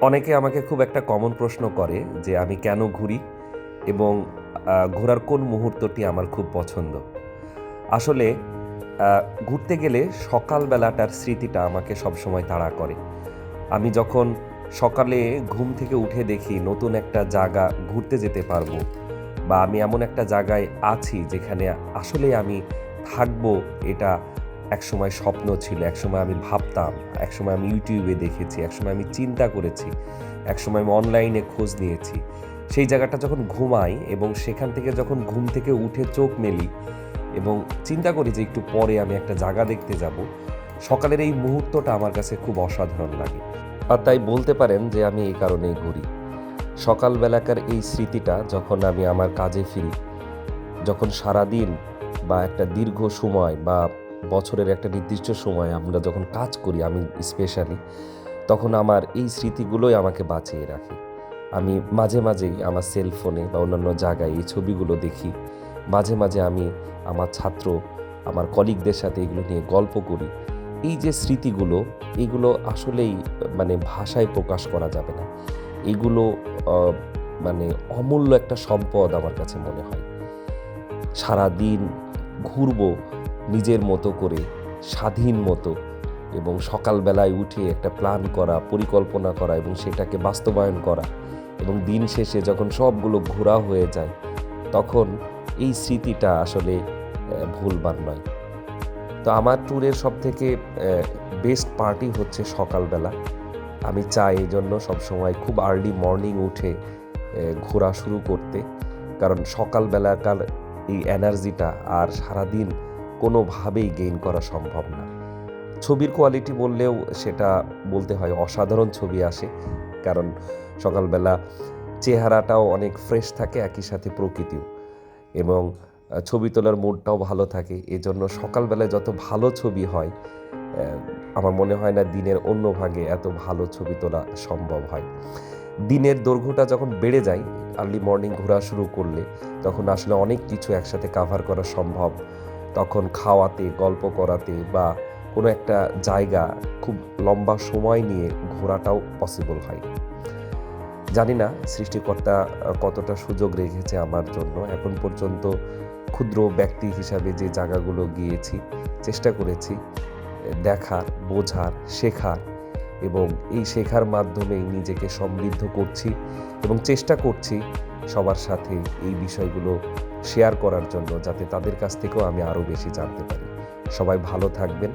অনেকে আমাকে খুব একটা কমন প্রশ্ন করে যে আমি কেন ঘুরি এবং ঘোরার কোন মুহূর্তটি আমার খুব পছন্দ। আসলে ঘুরতে গেলে সকালবেলাটার স্মৃতিটা আমাকে সবসময় তাড়া করে। আমি যখন সকালে ঘুম থেকে উঠে দেখি নতুন একটা জায়গা ঘুরতে যেতে পারব বা আমি এমন একটা জায়গায় আছি যেখানে আসলে আমি থাকব এটা একসময় স্বপ্ন ছিল, একসময় আমি ভাবতাম, একসময় আমি ইউটিউবে দেখেছি, একসময় আমি চিন্তা করেছি, একসময় আমি অনলাইনে খোঁজ নিয়েছি। সেই জায়গাটা যখন ঘুমাই এবং সেখান থেকে যখন ঘুম থেকে উঠে চোখ মেলি এবং চিন্তা করি যে একটু পরে আমি একটা জায়গা দেখতে যাব, সকালের এই মুহূর্তটা আমার কাছে খুব অসাধারণ লাগে। আর তাই বলতে পারেন যে আমি এই কারণেই ঘুরি সকালবেলাকার এই স্মৃতিটা যখন আমি আমার কাজে ফিরি, যখন সারাদিন বা একটা দীর্ঘ সময় বা বছরের একটা নির্দিষ্ট সময় আমরা যখন কাজ করি, আমি স্পেশালি তখন আমার এই স্মৃতিগুলোই আমাকে বাঁচিয়ে রাখে। আমি মাঝে মাঝেই আমার সেলফোনে বা অন্যান্য জায়গায় এই ছবিগুলো দেখি। মাঝে মাঝে আমি আমার ছাত্র, আমার কলিগদের সাথে এগুলো নিয়ে গল্প করি। এই যে স্মৃতিগুলো, এগুলো আসলেই মানে ভাষায় প্রকাশ করা যাবে না। এগুলো মানে অমূল্য একটা সম্পদ আমার কাছে মনে হয়। সারা দিন ঘুরবো নিজের মতো করে, স্বাধীন মতো এবং সকালবেলায় উঠে একটা প্ল্যান করা, পরিকল্পনা করা এবং সেটাকে বাস্তবায়ন করা এবং দিন শেষে যখন সবগুলো ঘোরা হয়ে যায়, তখন এই স্মৃতিটা আসলে ভুলবার নয়। তো আমার ট্যুরের সব থেকে বেস্ট পার্টি হচ্ছে সকালবেলা। আমি চাই এই জন্য সবসময় খুব আর্লি মর্নিং উঠে ঘোরা শুরু করতে। কারণ সকালবেলাকার এই এনার্জিটা আর সারাদিন কোনোভাবেই গেইন করা সম্ভব না। ছবির কোয়ালিটি বললেও সেটা বলতে হয় অসাধারণ ছবি আসে, কারণ সকালবেলা চেহারাটাও অনেক ফ্রেশ থাকে, একই সাথে প্রকৃতিও। এবং ছবি তোলার মুডটাও ভালো থাকে। এজন্য সকালবেলায় যত ভালো ছবি হয় আমার মনে হয় না দিনের অন্য ভাগে এত ভালো ছবি তোলা সম্ভব হয়। দিনের দৈর্ঘ্যটা যখন বেড়ে যায় আর্লি মর্নিং ঘোরা শুরু করলে, তখন আসলে অনেক কিছু একসাথে কাভার করা সম্ভব। তখন খাওয়াতে, গল্প করাতে বা কোনো একটা জায়গা খুব লম্বা সময় নিয়ে ঘোরাটাও পসিবল হয়। জানি না সৃষ্টিকর্তা কতটা সুযোগ রেখেছে আমার জন্য। এখন পর্যন্ত ক্ষুদ্র ব্যক্তি হিসাবে যে জায়গাগুলো গিয়েছি, চেষ্টা করেছি দেখার বোঝার, শেখার এবং এই শেখার মাধ্যমেই নিজেকে সমৃদ্ধ করছি এবং চেষ্টা করছি সবার সাথে এই বিষয়গুলো শেয়ার করার জন্য যাতে তাদের কাছ থেকেও আমি আরও বেশি জানতে পারি। সবাই ভালো থাকবেন।